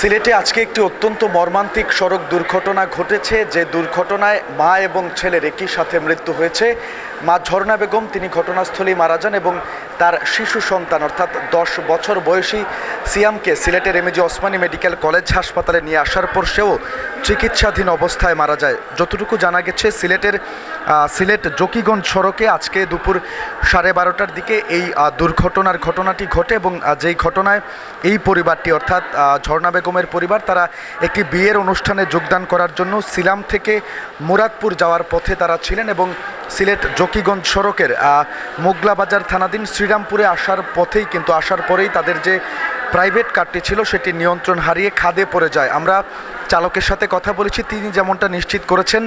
সিলেটে আজকে একটি অত্যন্ত মর্মান্তিক সড়ক দুর্ঘটনা ঘটেছে। যে দুর্ঘটনায় মা এবং ছেলের একই সাথে মৃত্যু হয়েছে। মা ঝর্ণা বেগম, তিনি ঘটনাস্থলেই মারা যান এবং তার শিশু সন্তান, অর্থাৎ দশ বছর বয়সী সিয়ামকে সিলেটের এমএজি ওসমানী মেডিকেল কলেজ হাসপাতালে নিয়ে আসার পর সেও চিকিৎসাধীন অবস্থায় মারা যায়। যতটুকু জানা গেছে, সিলেটের সিলেট জকিগঞ্জ সড়কে আজকে দুপুর সাড়ে বারোটার দিকে এই দুর্ঘটনার ঘটনাটি ঘটে এবং যেই ঘটনায় এই পরিবারটি, অর্থাৎ ঝর্ণা বেগমের পরিবার, তারা একটি বিয়ের অনুষ্ঠানে যোগদান করার জন্য সিলাম থেকে মুরাদপুর যাওয়ার পথে তারা ছিলেন এবং সিলেট জকিগঞ্জ সড়কের মোগলাবাজার থানাধীন শ্রীরামপুরে আসার পথেই কিন্তু আসার পরেই তাদের যে প্রাইভেট কারটি ছিল, সেটি নিয়ন্ত্রণ হারিয়ে খাদে পড়ে যায়। আমরা চালকের সাথে কথা বলেছি। তিনি যেমনটা নিশ্চিত করেছেন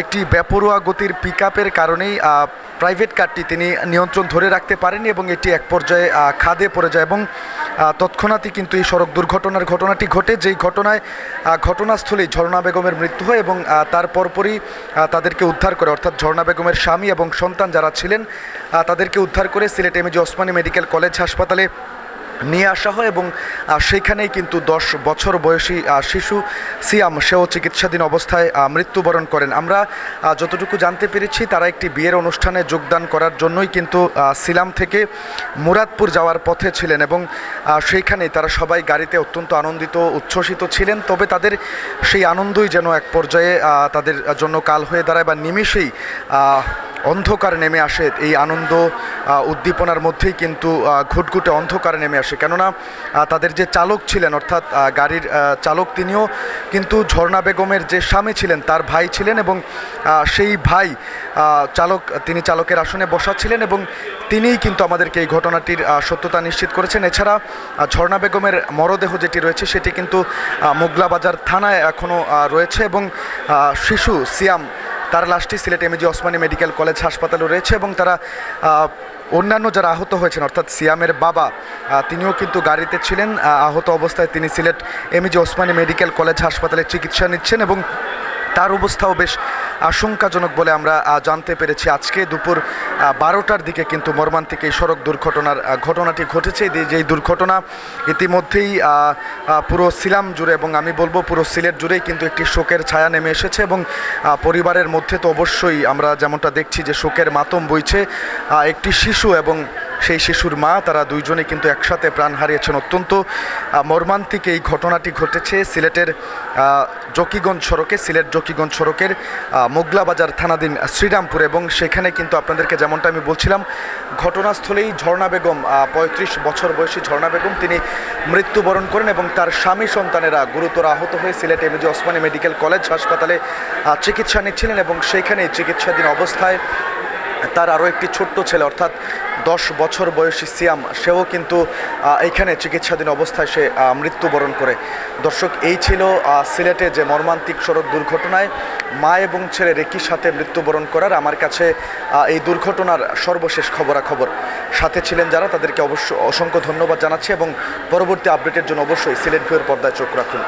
একটি বেপরোয়া গতির পিক কারণেই প্রাইভেট কারটি তিনি নিয়ন্ত্রণ ধরে রাখতে পারেনি এবং এটি এক পর্যায়ে খাদে পড়ে যায় এবং তৎক্ষণাৎই কিন্তু এই সড়ক দুর্ঘটনার ঘটনাটি ঘটে। যেই ঘটনায় ঘটনাস্থলেই ঝর্ণা বেগমের মৃত্যু হয় এবং তার পরপরই তাদেরকে উদ্ধার করে, অর্থাৎ ঝর্ণা বেগমের স্বামী এবং সন্তান যারা ছিলেন তাদেরকে উদ্ধার করে Sylhet MAG Osmani medical college হাসপাতালে নিয়ে আসা হয় এবং সেখানেই কিন্তু দশ বছর বয়সী শিশু সিয়াম সেও চিকিৎসাধীন অবস্থায় মৃত্যুবরণ করেন। আমরা যতটুকু জানতে পেরেছি তারা একটি বিয়ের অনুষ্ঠানে যোগদান করার জন্যই কিন্তু সিলাম থেকে মুরাদপুর যাওয়ার পথে ছিলেন এবং সেইখানেই তারা সবাই গাড়িতে অত্যন্ত আনন্দিত উচ্ছ্বসিত ছিলেন। তবে তাদের সেই আনন্দই যেন এক পর্যায়ে তাদের জন্য কাল হয়ে দাঁড়ায় বা নিমেষেই আহ, অন্ধকার নেমে আসে। এই আনন্দ উদ্দীপনার মধ্যেই কিন্তু ঘুটঘুটে অন্ধকার নেমে আসে। কেননা তাদের যে চালক ছিলেন, অর্থাৎ গাড়ির চালক তিনিও কিন্তু ঝর্ণা বেগমের যে স্বামী ছিলেন, তার ভাই ছিলেন এবং সেই ভাই চালক, তিনি চালকের আসনে বসা ছিলেন এবং তিনিই কিন্তু আমাদেরকে এই ঘটনাটির সত্যতা নিশ্চিত করেছেন। এছাড়া ঝর্ণা বেগমের মরদেহ যেটি রয়েছে, সেটি কিন্তু মোগলাবাজার থানায় এখনও রয়েছে এবং শিশু সিয়াম তার লাশটি Sylhet MAG Osmani medical college হাসপাতালে রয়েছে এবং তারা অন্যান্য যারা আহত হয়েছেন, অর্থাৎ সিয়ামের বাবা তিনিও কিন্তু গাড়িতে ছিলেন আহত অবস্থায় তিনি Sylhet MAG Osmani medical college হাসপাতালে চিকিৎসা নিচ্ছেন এবং তার অবস্থাও বেশ আশঙ্কাজনক বলে আমরা জানতে পেরেছি। আজকে দুপুর বারোটার দিকে কিন্তু মর্মান্তিক এই সড়ক দুর্ঘটনার ঘটনাটি ঘটেছে। যেই দুর্ঘটনা ইতিমধ্যেই পুরো সিলাম জুড়ে এবং আমি বলব পুরো সিলেট জুড়েই কিন্তু একটি শোকের ছায়া নেমে এসেছে এবং পরিবারের মধ্যে তো অবশ্যই আমরা যেমনটা দেখছি যে শোকের মাতম বইছে একটি শিশু এবং সেই শিশুর মা, তারা দুইজনে কিন্তু একসাথে প্রাণ হারিয়েছেন। অত্যন্ত মর্মান্তিক এই ঘটনাটি ঘটেছে সিলেটের জকিগঞ্জ সড়কে, সিলেট জকিগঞ্জ সড়কের মোগলাবাজার থানাধীন শ্রীরামপুর এবং সেখানে কিন্তু আপনাদেরকে যেমনটা আমি বলছিলাম, ঘটনাস্থলেই ঝর্ণা বেগম পঁয়ত্রিশ বছর বয়সী ঝর্ণা বেগম, তিনি মৃত্যুবরণ করেন এবং তার স্বামী সন্তানেরা গুরুতর আহত হয়ে Sylhet MAG Osmani medical college হাসপাতালে চিকিৎসা নিচ্ছিলেন এবং সেইখানেই চিকিৎসাধীন অবস্থায় তার আরও একটি ছোট্ট ছেলে অর্থাৎ দশ বছর বয়সী সিয়াম সেও কিন্তু আহ, এইখানে চিকিৎসাধীন অবস্থায় সে মৃত্যুবরণ করে। দর্শক এই ছিল সিলেটে যে মর্মান্তিক সড়ক দুর্ঘটনায় মা এবং ছেলের একই সাথে মৃত্যুবরণ করার আমার কাছে এই দুর্ঘটনার সর্বশেষ খবরাখবর। সাথে ছিলেন যারা তাদেরকে অবশ্য অসংখ্য ধন্যবাদ জানাচ্ছি এবং পরবর্তী আপডেটের জন্য অবশ্যই সিলেট ভিউর পর্দায় চোখ রাখুন।